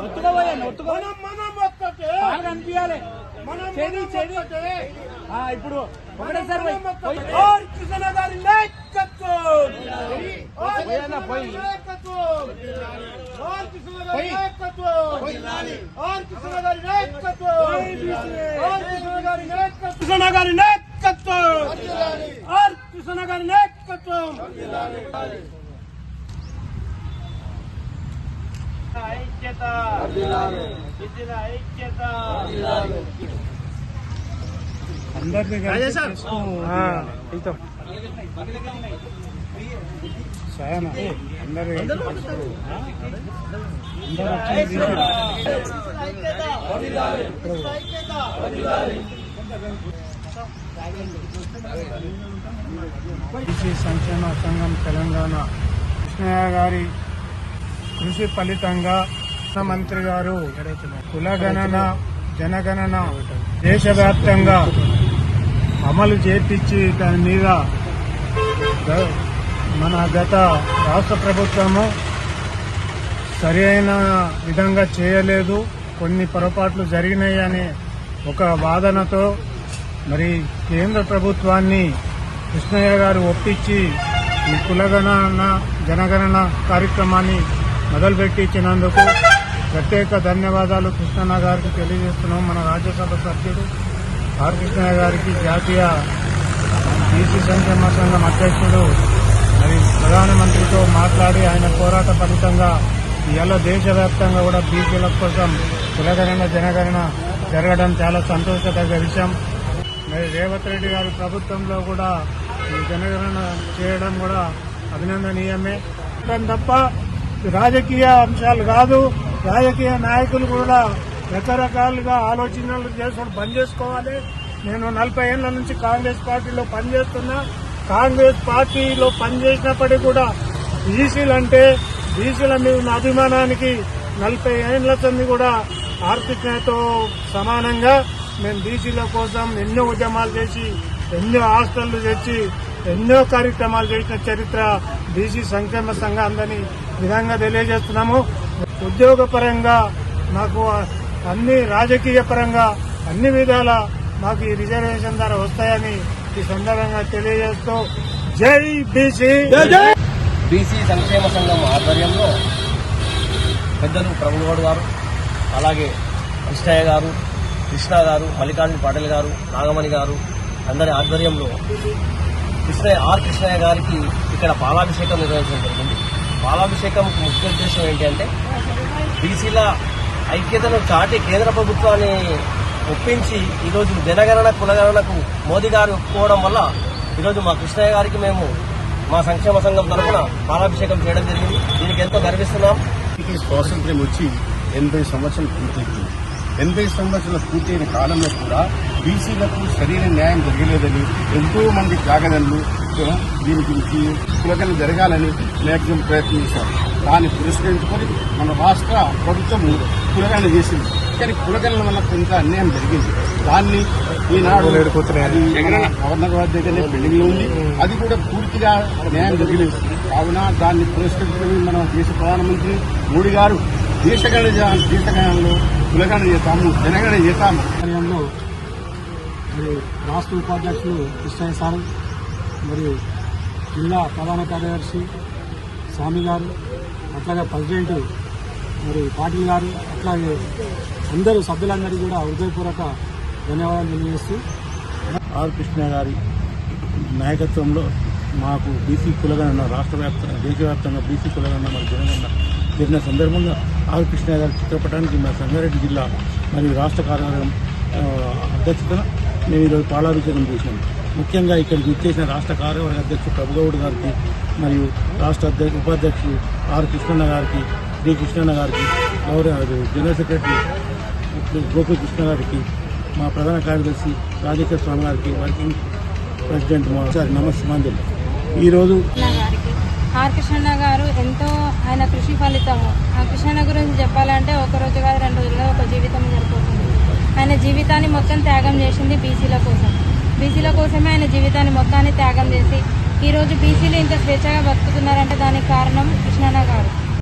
ఒత్తుకోబోయాను ఒత్తుకో మనం ఒక్కటే. బాగా కనిపించాలి మనం చెడి చెడి ఇప్పుడు ఒకటేసారి పోయి. కిషన్ గారి కిషన్ పోయి. కిషన్ గారి ఆర్ కిషన్ గారి ఆర్ కిషన్ గారి గారి నాయకత్వం ఐక్యత ఇచ్చిన ఐక్యత అందరినీ కలిసి చేసుకో. ఇతో. సాయన అందరూ కలిసి చేసుకో. అందరూ వచ్చి తీసుకురా. బీసీ సంక్షేమ సంఘం తెలంగాణ కృష్ణయ్య గారి కృషి ఫలితంగా మంత్రి గారు కులగణన జనగణన దేశవ్యాప్తంగా అమలు చేపించి దాని మీద మన గత రాష్ట్ర ప్రభుత్వము సరి అయిన విధంగా చేయలేదు. కొన్ని పొరపాట్లు జరిగినాయి అనే ఒక వాదనతో మరి కేంద్ర ప్రభుత్వాన్ని కృష్ణయ్య గారు ఒప్పించి ఈ కులగణన జనగణన కార్యక్రమాన్ని మొదలుపెట్టి ఇచ్చినందుకు ప్రత్యేక ధన్యవాదాలు కృష్ణన్న గారికి తెలియజేస్తున్నాం. మన రాజ్యసభ సభ్యుడు ఆర్ కృష్ణయ్య గారికి జాతీయ బీసీ సంక్షేమ సంఘం అధ్యక్షుడు మరి ప్రధానమంత్రితో మాట్లాడి ఆయన పోరాట ఫలితంగా ఇవాళ దేశవ్యాప్తంగా కూడా బీసీల కోసం కులగణన జనగణన జరగడం చాలా సంతోషదగ్గ విషయం. మరి రేవంత్ రెడ్డి గారి ప్రభుత్వంలో కూడా ఈ జనగణన చేయడం కూడా అభినందనీయమే. దాని తప్ప రాజకీయ అంశాలు కాదు రాజకీయ నాయకులు కూడా రకరకాలుగా ఆలోచనలు చేసుకుని బంద్ చేసుకోవాలి. నేను నలభై ఏళ్ళ నుంచి కాంగ్రెస్ పార్టీలో పనిచేస్తున్నా. కాంగ్రెస్ పార్టీలో పనిచేసినప్పటికీ కూడా బీసీలు అంటే బీసీల మీద ఉన్న అభిమానానికి నలభై ఏళ్ళ సంది కూడా ఆర్థికతో సమానంగా మేము బీసీల కోసం ఎన్నో ఉద్యమాలు చేసి ఎన్నో హాస్టళ్ళు తెచ్చి ఎన్నో కార్యక్రమాలు చేసిన చరిత్ర బీసీ సంక్షేమ సంఘం అందని విధంగా తెలియజేస్తున్నాము. ఉద్యోగపరంగా మాకు అన్ని రాజకీయ పరంగా అన్ని విధాల మాకు ఈ రిజర్వేషన్ ద్వారా వస్తాయని ఈ సందర్భంగా తెలియజేస్తూ జై బీసీ! బీసీ సంక్షేమ సంఘం ఆధ్వర్యంలో పెద్దలు ప్రభుగౌడ్ గారు అలాగే కృష్ణయ్య గారు కృష్ణ గారు మల్లికార్జున పాటిల్ గారు నాగమణి గారు అందరి ఆధ్వర్యంలో కృష్ణయ్య ఆర్ కృష్ణయ్య గారికి ఇక్కడ పాలాభిషేకం నిర్వహించడం జరిగింది. పాలాభిషేకం ముఖ్య ఉద్దేశం ఏంటి అంటే బీసీల ఐక్యతను చాటి కేంద్ర ప్రభుత్వాన్ని ఒప్పించి ఈరోజు జనగణన కులగణనకు మోదీ గారు ఒప్పుకోవడం వల్ల ఈరోజు మా కృష్ణయ్య గారికి మేము మా సంక్షేమ సంఘం తరఫున పాలాభిషేకం చేయడం జరిగింది. దీనికి ఎంతో గర్విస్తున్నాం. స్వాతంత్ర్యం వచ్చి ఎనభై సంవత్సరాలు పూర్తయింది. ఎనభై సంవత్సరాలు పూర్తయిన కాలంలో కూడా బీసీలకు సరైన న్యాయం జరగలేదని ఎంతో మంది త్యాగదనులు దీని గురించి కులగన జరగాలని మ్యాక్సిమం ప్రయత్నించారు దాన్ని పురస్కరించుకొని మన రాష్ట్ర ప్రభుత్వం కులగన చేసింది. కానీ కులగణన వల్ల కొంత అన్యాయం జరిగింది. దాన్ని ఈనాడు గవర్నర్ గారి దగ్గరనే పెండింగ్ ఉంది. అది కూడా పూర్తిగా న్యాయం జరగలేదు. కావున దాన్ని పురస్కరించుకొని మన దేశ ప్రధానమంత్రి మోడీ గారు దేశగణ దేశగణంలో కులగణ చేస్తాము జనగణ చేస్తాము. మరి రాష్ట్ర ఉపాధ్యక్షులు కృష్ణయ్య సార్ మరియు జిల్లా ప్రధాన కార్యదర్శి స్వామి గారు అట్లాగే ప్రెసిడెంట్ మరి పాటిల్ గారు అట్లాగే అందరూ సభ్యులందరికీ కూడా హృదయపూర్వక ధన్యవాదాలు తెలియజేస్తూ ఆర్ కృష్ణ గారి నాయకత్వంలో మాకు బీసీ కులగణన రాష్ట్ర వ్యాప్తంగా దేశవ్యాప్తంగా బీసీ కులగణన మరి జనగణన జరిగిన సందర్భంగా ఆర్ కృష్ణ గారి చిత్రపటానికి మా సంగారెడ్డి జిల్లా మరియు రాష్ట్ర కార్యాలయం అధ్యక్షతన మేము ఈరోజు పాలాభిషేకం చేసినాం ముఖ్యంగా ఇక్కడికి ఇచ్చేసిన రాష్ట్ర కార్యవర్గ అధ్యక్షుడు ప్రభుగౌడ్ గారికి మరియు రాష్ట్ర అధ్యక్ష ఉపాధ్యక్షుడు ఆర్ కృష్ణన్న గారికి డి కృష్ణన్న గారికి గౌరవ జనరల్ సెక్రటరీ గోకుల్ కృష్ణ గారికి మా ప్రధాన కార్యదర్శి రాజేశ్వర స్వామి గారికి వర్కింగ్ ప్రెసిడెంట్ మా సార్ నమస్కారం ఈరోజు ఆర్ కృష్ణన్న గారు ఎంతో ఆయన కృషి ఫలితము. ఆ కృష్ణ గురించి చెప్పాలంటే ఒక రోజు కాదు రెండు రోజుల్లో ఒక జీవితం జరిపోతుంది ఆయన జీవితాన్ని మొత్తం త్యాగం చేసింది బీసీల కోసం. బీసీల కోసమే ఆయన జీవితాన్ని మొత్తాన్ని త్యాగం చేసి ఈరోజు బీసీలు ఇంత స్వేచ్ఛగా బతుకుతున్నారంటే దానికి కారణం